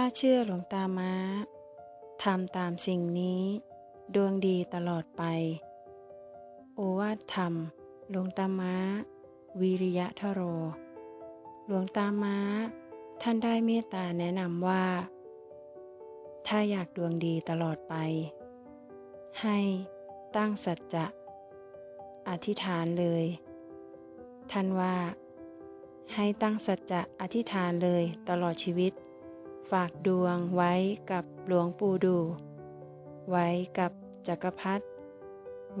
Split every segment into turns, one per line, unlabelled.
ถ้าเชื่อหลวงตาม้าทำตามสิ่งนี้ ดวงดีตลอดไป โอวาทธรรม หลวงตาม้า วิริยะทโร หลวงตาม้า ท่านได้เมตตาแนะนำว่า ถ้าอยากดวงดีตลอดไป ให้ตั้งสัจจะ อธิษฐานเลย ท่านว่า ให้ตั้งสัจจะอธิษฐานเลยตลอดชีวิต ฝากดวงไว้กับหลวงปู่ดู ไว้กับจักรพรรดิ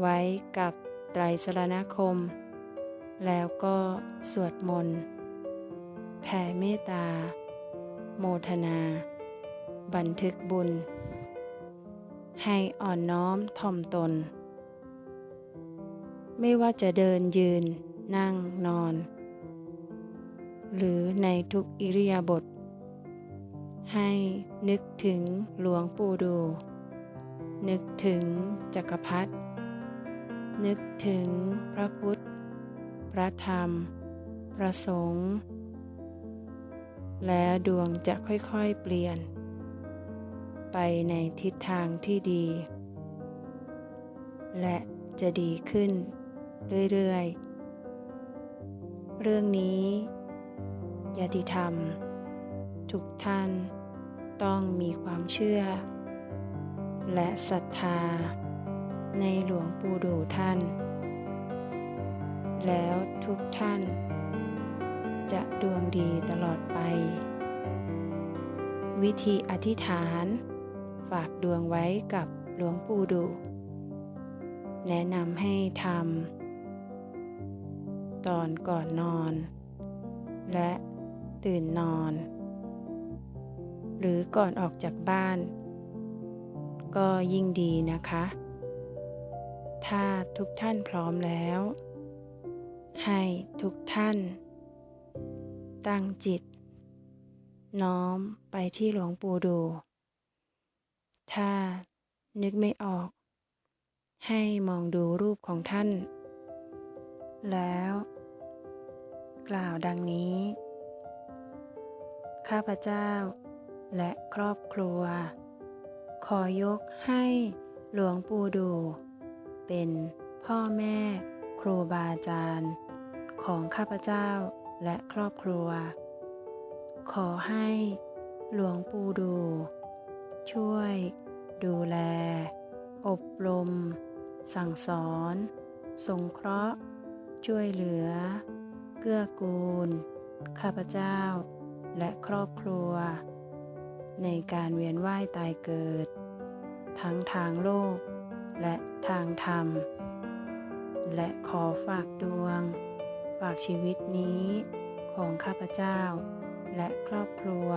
ไว้กับไตรสรณคม แล้วก็สวดมนต์แผ่เมตตา โมทนา บันทึกบุญ ให้อ่อนน้อมถ่อมตน ไม่ว่าจะเดินยืนนั่งนอน หรือในทุกอิริยาบถ ให้นึกถึงหลวงปู่ดู นึกถึงจักรพรรดินึกถึงพระพุทธ พระธรรม พระสงฆ์แล้วดวงจะค่อยๆเปลี่ยน ไปในทิศทางที่ดี และจะดีขึ้นเรื่อยๆ เรื่องนี้ยติธรรม ทุกท่าน ต้องมีความเชื่อ และศรัทธา ในหลวงปู่ดูท่าน แล้วทุกท่าน จะดวงดีตลอดไป วิธีอธิษฐาน ฝากดวงไว้กับหลวงปู่ดู แนะนำให้ทำตอนก่อนนอน และตื่นนอน หรือก่อนออกจากบ้าน ก็ยิ่งดีนะคะ ถ้าทุกท่านพร้อมแล้ว ให้ทุกท่าน ตั้งจิต น้อมไปที่หลวงปู่ดู ถ้านึกไม่ออก ให้มองดูรูปของท่าน แล้ว กล่าวดังนี้ ข้าพเจ้า และครอบครัว ขอยกให้หลวงปู่ดู เป็นพ่อแม่ครูบาอาจารย์ ของข้าพเจ้าและครอบครัว ขอให้หลวงปู่ดู ช่วย ดูแล อบรม สั่งสอน สงเคราะห์ ช่วยเหลือ เกื้อกูล ข้าพเจ้า และครอบครัว ในการเวียนว่ายตายเกิด ทั้งทางโลก และทางธรรม และขอฝากดวง ฝากชีวิตนี้ของข้าพเจ้า และครอบครัว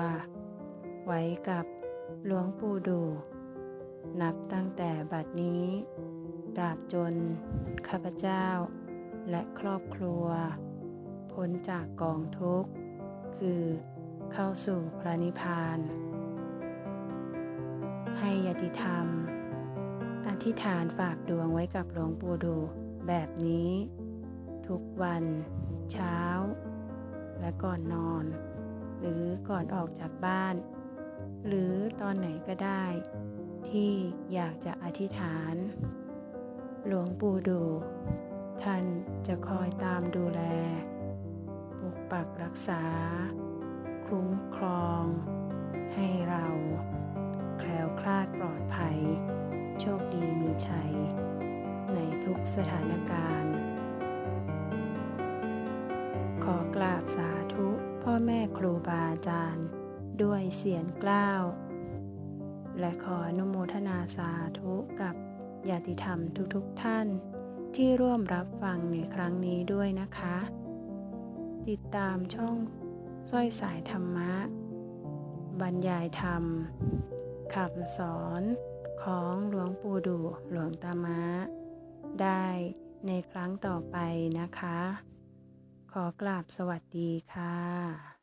ไว้กับหลวงปู่ดู นับตั้งแต่บัดนี้ตราบจนข้าพเจ้า และครอบครัว พ้นจากกองทุกข์ คือเข้าสู่พระนิพพาน ให้ยติธรรม อธิษฐานฝากดวงไว้กับหลวงปู่ดูแบบนี้ ทุกวัน เช้า และก่อนนอน หรือก่อนออกจากบ้าน หรือตอนไหนก็ได้ ที่อยากจะอธิษฐาน หลวงปู่ดู ท่านจะคอยตามดูแล ปกปักรักษา คุ้มครอง ให้เรา แคล้วคลาดปลอดภัย โชคดีมีชัย ในทุกสถานการณ์ ขอกราบสาธุพ่อแม่ครูบาอาจารย์ ด้วยเสียงกล้าว และขออนุโมทนาสาธุกับญาติธรรมทุกๆทท่าน ที่ร่วมรับฟังในครั้งนี้ด้วยนะคะ ติดตามช่องสร้อยสายธรรมะ บรรยายธรรม คำสอนของหลวงปู่ดูหลวงตามะ ได้ในครั้งต่อไปนะคะ ขอกราบสวัสดีค่ะ